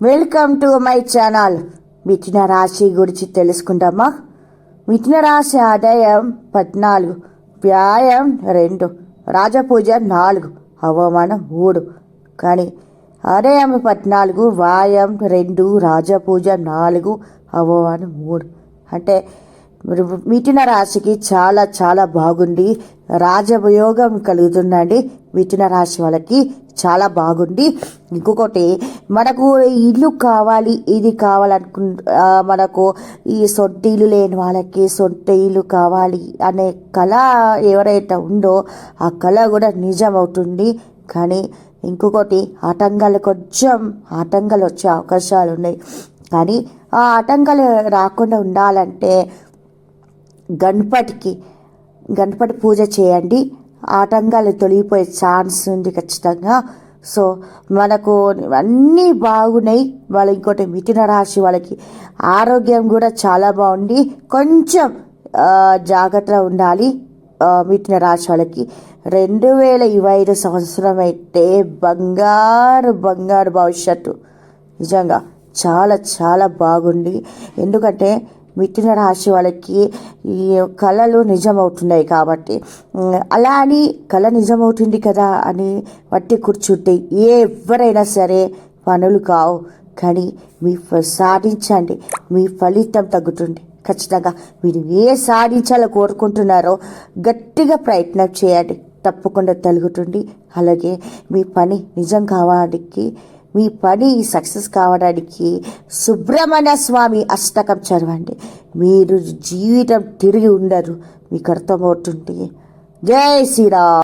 Welcome to my channel మిథున రాశి గురించి తెలుసుకుంటామా మిథున రాశి ఆదాయం పద్నాలుగు వ్యాయం రెండు రాజపూజ నాలుగు అవమానం మూడు. కానీ ఆదాయం పద్నాలుగు వ్యాయాం రెండు రాజపూజ నాలుగు అవమానం మూడు. అంటే మిథున రాశికి చాలా చాలా బాగుండి రాజయోగం కలుగుతుందండి. మిథున రాశి వాళ్ళకి చాలా బాగుంది. ఇంకొకటి మనకు ఇల్లు కావాలి ఇది కావాలనుకు మనకు ఈ సొంత ఇల్లు లేని వాళ్ళకి సొంత ఇల్లు కావాలి అనే కళ ఎవరైతే ఉందో ఆ కళ కూడా నిజం అవుతుంది కానీ ఇంకొకటి ఆటంకాలు కొంచెం ఆటంకాలు వచ్చే అవకాశాలు ఉన్నాయి. కానీ ఆ ఆటంకాలు రాకుండా ఉండాలంటే గణపతికి గణపతి పూజ చేయండి. ఆటంకాలు తొలగిపోయే ఛాన్స్ ఉంది ఖచ్చితంగా. సో మనకు అన్నీ బాగున్నాయి. వాళ్ళ ఇంకోటి మిథున రాశి వాళ్ళకి ఆరోగ్యం కూడా చాలా బాగుంది. కొంచెం జాగ్రత్తగా ఉండాలి మిథున రాశి వాళ్ళకి. రెండు వేల ఇరవై ఐదు సంవత్సరం అయితే బంగారు బంగారు భవిష్యత్తు. నిజంగా చాలా చాలా బాగుంది. ఎందుకంటే మిథున రాశి వాళ్ళకి ఈ కళలు నిజమవుతున్నాయి కాబట్టి. అలా అని కళ నిజమవుతుంది కదా అని వట్టి కూర్చుంటే ఎవరైనా సరే పనులు కావు. కానీ మీ ఫ- సాధించండి. మీ ఫలితం తగ్గుతుంది. ఖచ్చితంగా మీరు ఏ సాధించాలో కోరుకుంటున్నారో గట్టిగా ప్రయత్నం చేయండి. తప్పకుండా తలుగుతుంది. అలాగే మీ పని నిజం కావడానికి మీ పని సక్సెస్ కావడానికి సుబ్రహ్మణ్య స్వామి అష్టకం చదవండి. మీరు జీవితం తిరిగి ఉండరు. మీకు అర్థమవుతుంది జై శ్రీరామ్.